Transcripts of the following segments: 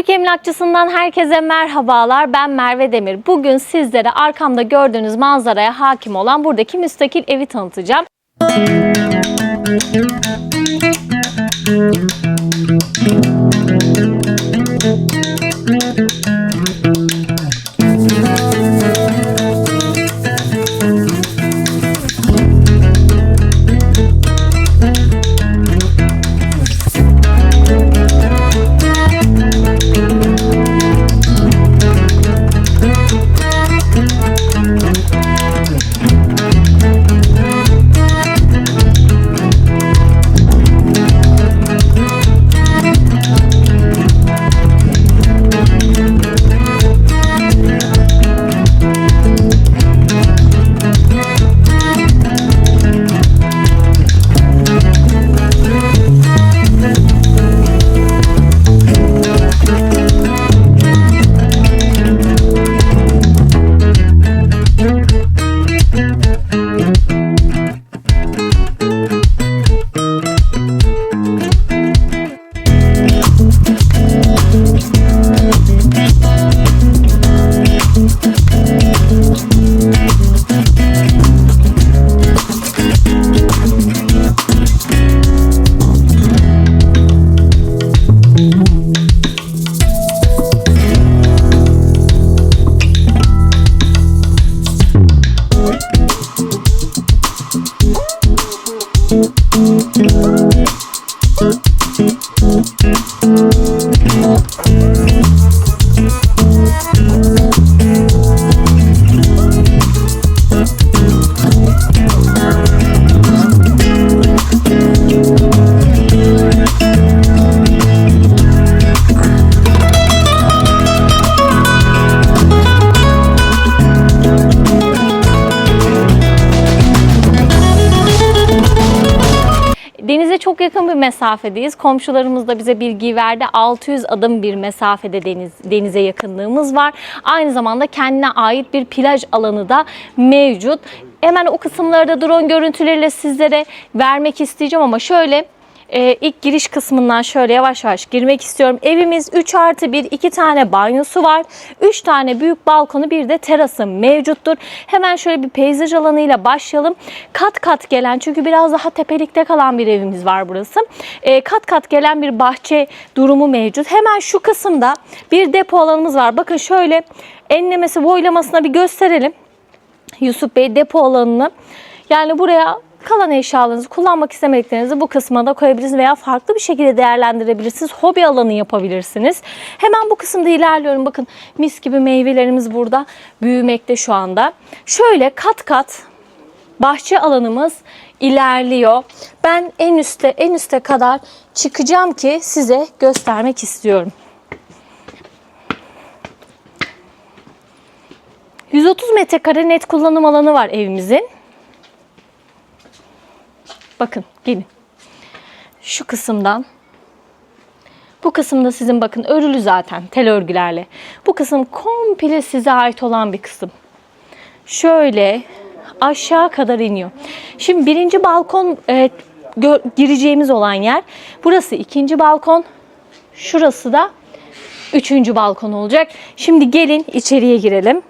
Akbük Emlakçısından herkese merhabalar. Ben Merve Demir. Bugün sizlere arkamda gördüğünüz manzaraya hakim olan buradaki müstakil evi tanıtacağım. Denize yakın bir mesafedeyiz. Komşularımız da bize bilgi verdi. 600 adım bir mesafede deniz, denize yakınlığımız var. Aynı zamanda kendine ait bir plaj alanı da mevcut. Hemen o kısımları da drone görüntüleriyle sizlere vermek isteyeceğim ama şöyle e, ilk giriş kısmından şöyle yavaş yavaş girmek istiyorum. Evimiz 3 artı 1, 2 tane banyosu var. 3 tane büyük balkonu bir de terası mevcuttur. Hemen şöyle bir peyzaj alanıyla başlayalım. Kat kat gelen çünkü biraz daha tepelikte kalan bir evimiz var burası. E, kat kat gelen bir bahçe durumu mevcut. Hemen şu kısımda bir depo alanımız var. Bakın şöyle enlemesi boylamasına bir gösterelim. Yusuf Bey depo alanını. Yani buraya kalan eşyalarınızı kullanmak istemediklerinizi bu kısma da koyabilirsiniz veya farklı bir şekilde değerlendirebilirsiniz. Hobi alanı yapabilirsiniz. Hemen bu kısımda ilerliyorum. Bakın mis gibi meyvelerimiz burada büyümekte şu anda. Şöyle kat kat bahçe alanımız ilerliyor. Ben en üste en üste kadar çıkacağım ki size göstermek istiyorum. 130 metrekare net kullanım alanı var evimizin. Bakın gelin. Şu kısımdan bu kısımda sizin bakın örülü zaten tel örgülerle. Bu kısım komple size ait olan bir kısım. Şöyle aşağı kadar iniyor. Şimdi birinci balkon e, gireceğimiz olan yer. Burası ikinci balkon. Şurası da üçüncü balkon olacak. Şimdi gelin içeriye girelim.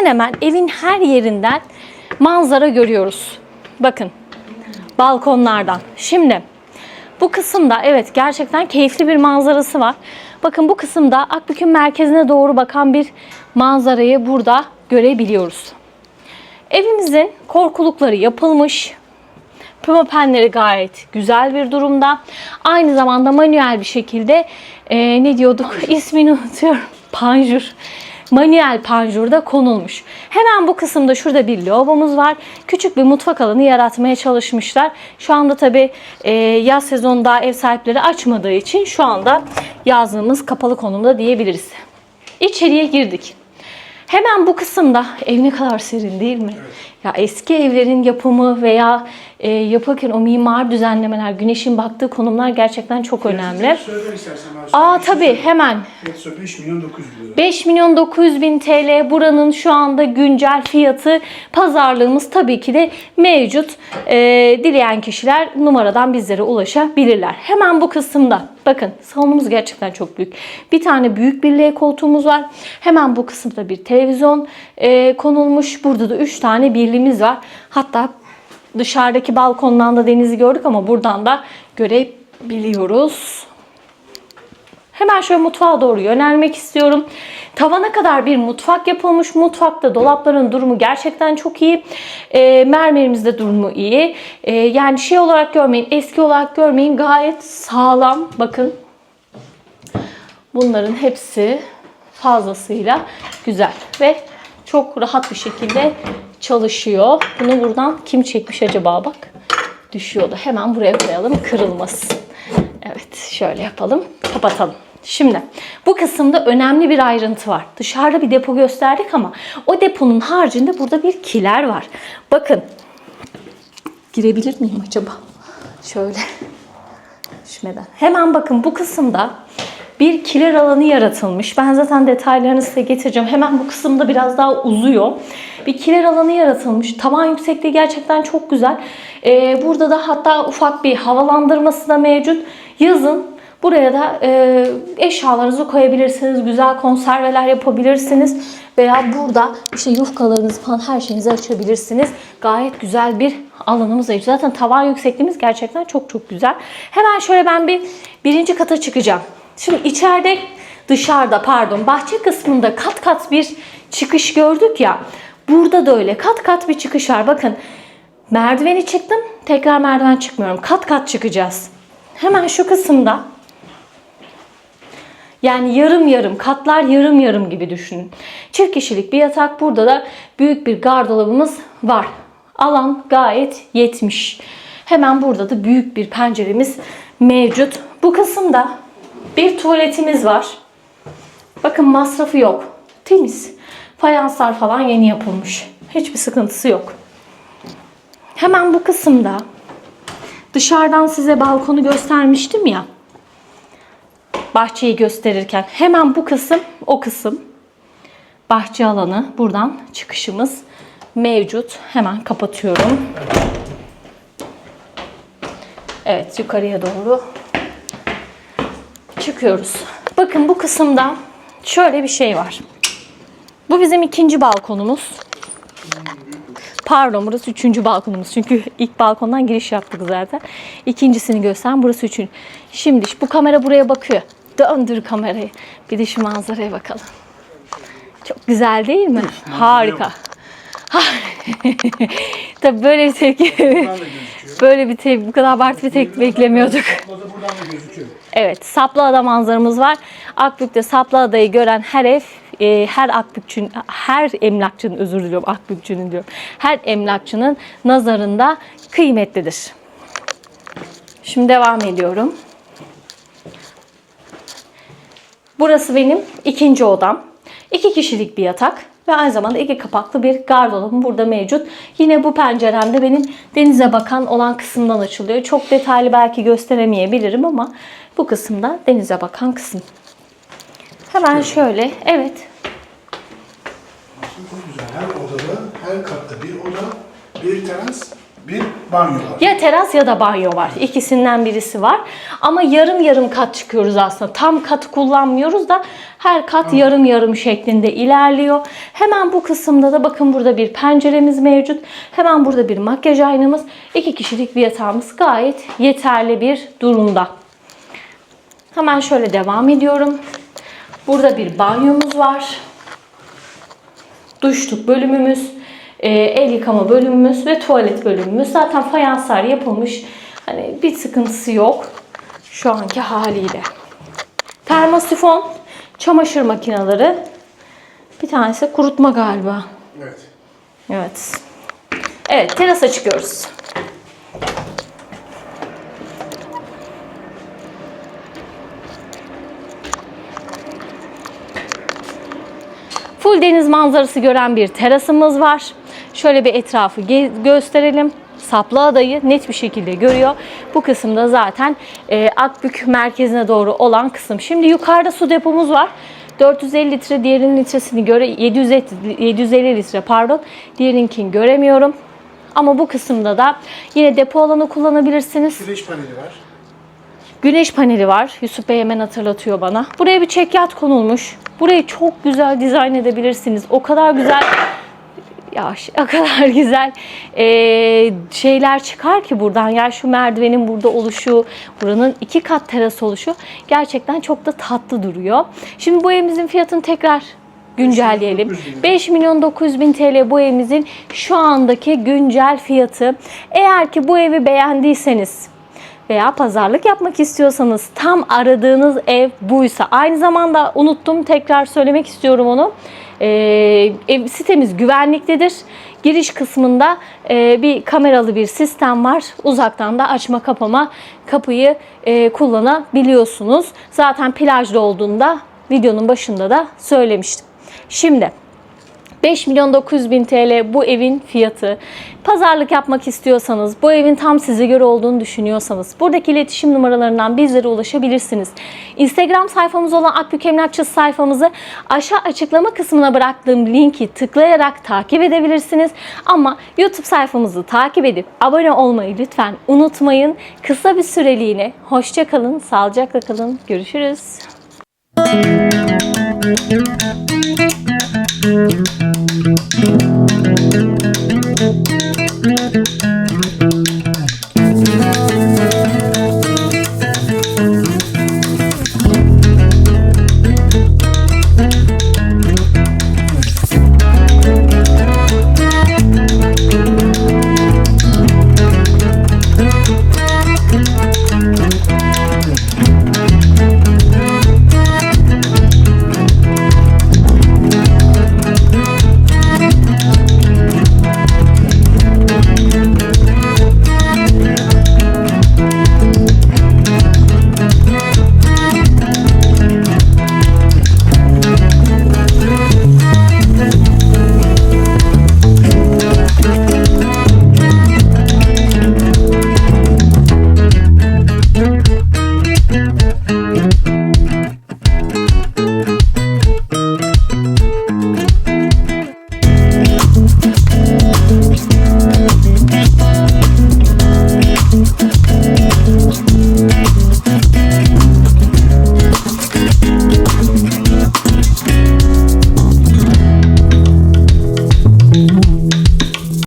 Hemen hemen evin her yerinden manzara görüyoruz. Bakın balkonlardan. Şimdi bu kısımda evet gerçekten keyifli bir manzarası var. Bakın bu kısımda Akbük'ün merkezine doğru bakan bir manzarayı burada görebiliyoruz. Evimizin korkulukları yapılmış. Pimapenleri gayet güzel bir durumda. Aynı zamanda manuel bir şekilde e, ne diyorduk ismini unutuyorum. Panjur manuel panjurda konulmuş. Hemen bu kısımda şurada bir lavabomuz var. Küçük bir mutfak alanı yaratmaya çalışmışlar. Şu anda tabi e, yaz sezonunda ev sahipleri açmadığı için şu anda yazlığımız kapalı konumda diyebiliriz. İçeriye girdik. Hemen bu kısımda ev ne kadar serin değil mi? Ya eski evlerin yapımı veya e, yaparken o mimar düzenlemeler, güneşin baktığı konumlar gerçekten çok önemli. Söyle istersen abi. Aa tabii hemen Metro 5 milyon 900 lira. 5 milyon 900 bin TL buranın şu anda güncel fiyatı pazarlığımız tabii ki de mevcut. Ee, dileyen kişiler numaradan bizlere ulaşabilirler. Hemen bu kısımda bakın salonumuz gerçekten çok büyük. Bir tane büyük bir L koltuğumuz var. Hemen bu kısımda bir televizyon e, konulmuş. Burada da 3 tane birliğimiz var. Hatta dışarıdaki balkondan da denizi gördük ama buradan da görebiliyoruz. Hemen şöyle mutfağa doğru yönelmek istiyorum. Tavana kadar bir mutfak yapılmış. Mutfakta dolapların durumu gerçekten çok iyi. E, mermerimiz de durumu iyi. E, yani şey olarak görmeyin, eski olarak görmeyin. Gayet sağlam. Bakın. Bunların hepsi fazlasıyla güzel ve çok rahat bir şekilde çalışıyor. Bunu buradan kim çekmiş acaba bak. Düşüyordu. Hemen buraya koyalım kırılmasın. Evet şöyle yapalım. Kapatalım. Şimdi bu kısımda önemli bir ayrıntı var. Dışarıda bir depo gösterdik ama o deponun haricinde burada bir kiler var. Bakın. Girebilir miyim acaba? Şöyle. Düşmeden. Hemen bakın bu kısımda bir kiler alanı yaratılmış. Ben zaten detaylarını size getireceğim. Hemen bu kısımda biraz daha uzuyor. Bir kiler alanı yaratılmış. Tavan yüksekliği gerçekten çok güzel. Ee, burada da hatta ufak bir havalandırması da mevcut. Yazın buraya da e, eşyalarınızı koyabilirsiniz. Güzel konserveler yapabilirsiniz. Veya burada işte yufkalarınızı falan her şeyinizi açabilirsiniz. Gayet güzel bir alanımız var. Zaten tavan yüksekliğimiz gerçekten çok çok güzel. Hemen şöyle ben bir birinci kata çıkacağım. Şimdi içeride dışarıda pardon bahçe kısmında kat kat bir çıkış gördük ya. Burada da öyle kat kat bir çıkış var. Bakın merdiveni çıktım tekrar merdiven çıkmıyorum. Kat kat çıkacağız. Hemen şu kısımda yani yarım yarım, katlar yarım yarım gibi düşünün. Çift kişilik bir yatak. Burada da büyük bir gardırobumuz var. Alan gayet yetmiş. Hemen burada da büyük bir penceremiz mevcut. Bu kısımda bir tuvaletimiz var. Bakın masrafı yok. Temiz. Fayanslar falan yeni yapılmış. Hiçbir sıkıntısı yok. Hemen bu kısımda dışarıdan size balkonu göstermiştim ya bahçeyi gösterirken hemen bu kısım o kısım bahçe alanı buradan çıkışımız mevcut. Hemen kapatıyorum. Evet yukarıya doğru çıkıyoruz. Bakın bu kısımda şöyle bir şey var. Bu bizim ikinci balkonumuz. Pardon burası üçüncü balkonumuz. Çünkü ilk balkondan giriş yaptık zaten. İkincisini gösteren burası üçüncü. Şimdi bu kamera buraya bakıyor. Döndür kamerayı. Bir de şu manzaraya bakalım. Çok güzel değil mi? Harika. Tabii böyle bir tepki. Böyle bir tepki, bu kadar abartı bir tepki beklemiyorduk. Evet, Saplıada manzaramız var. Akbük'te Saplıada'yı gören her ev, e, her Akbükçünün, her emlakçının özür diliyorum Akbükçünün diyorum. Her emlakçının nazarında kıymetlidir. Şimdi devam ediyorum. Burası benim ikinci odam. İki kişilik bir yatak ve aynı zamanda iki kapaklı bir gardırobum burada mevcut. Yine bu penceremde benim denize bakan olan kısımdan açılıyor. Çok detaylı belki gösteremeyebilirim ama bu kısımda denize bakan kısım. Hemen şöyle, evet. Aslında güzel. Her odada, her katta bir oda, bir teras, bir banyo var. Ya teras ya da banyo var. İkisinden birisi var. Ama yarım yarım kat çıkıyoruz aslında. Tam kat kullanmıyoruz da her kat yarım yarım şeklinde ilerliyor. Hemen bu kısımda da bakın burada bir penceremiz mevcut. Hemen burada bir makyaj aynamız. iki kişilik bir yatağımız gayet yeterli bir durumda. Hemen şöyle devam ediyorum. Burada bir banyomuz var. Duşluk bölümümüz, e, el yıkama bölümümüz ve tuvalet bölümümüz. Zaten fayanslar yapılmış. Hani bir sıkıntısı yok şu anki haliyle. Termosifon, çamaşır makineleri. Bir tanesi kurutma galiba. Evet. Evet. Evet, terasa çıkıyoruz. Full full deniz manzarası gören bir terasımız var. Şöyle bir etrafı gösterelim. Saplı adayı net bir şekilde görüyor. Bu kısımda zaten e, Akbük merkezine doğru olan kısım. Şimdi yukarıda su depomuz var. 450 litre diğerinin litresini göre 750, 750 litre pardon. Diğerinkini göremiyorum. Ama bu kısımda da yine depo alanı kullanabilirsiniz. Güneş paneli var. Güneş paneli var. Yusuf Bey hemen hatırlatıyor bana. Buraya bir çekyat konulmuş. Burayı çok güzel dizayn edebilirsiniz. O kadar güzel ya o kadar güzel eee, şeyler çıkar ki buradan. Ya şu merdivenin burada oluşu, buranın iki kat teras oluşu gerçekten çok da tatlı duruyor. Şimdi bu evimizin fiyatını tekrar güncelleyelim. 900 bin lira. 5 milyon 900 bin TL bu evimizin şu andaki güncel fiyatı. Eğer ki bu evi beğendiyseniz veya pazarlık yapmak istiyorsanız tam aradığınız ev buysa aynı zamanda unuttum tekrar söylemek istiyorum onu. Ee, ev, sitemiz güvenliklidir. Giriş kısmında e, bir kameralı bir sistem var. Uzaktan da açma kapama kapıyı e, kullanabiliyorsunuz. Zaten plajda olduğunda videonun başında da söylemiştim. Şimdi 5 milyon 900 bin TL bu evin fiyatı. Pazarlık yapmak istiyorsanız, bu evin tam size göre olduğunu düşünüyorsanız buradaki iletişim numaralarından bizlere ulaşabilirsiniz. Instagram sayfamız olan Akbük Emlakçısı sayfamızı aşağı açıklama kısmına bıraktığım linki tıklayarak takip edebilirsiniz. Ama YouTube sayfamızı takip edip abone olmayı lütfen unutmayın. Kısa bir süreliğine hoşça kalın, sağlıcakla kalın. Görüşürüz. Thank you.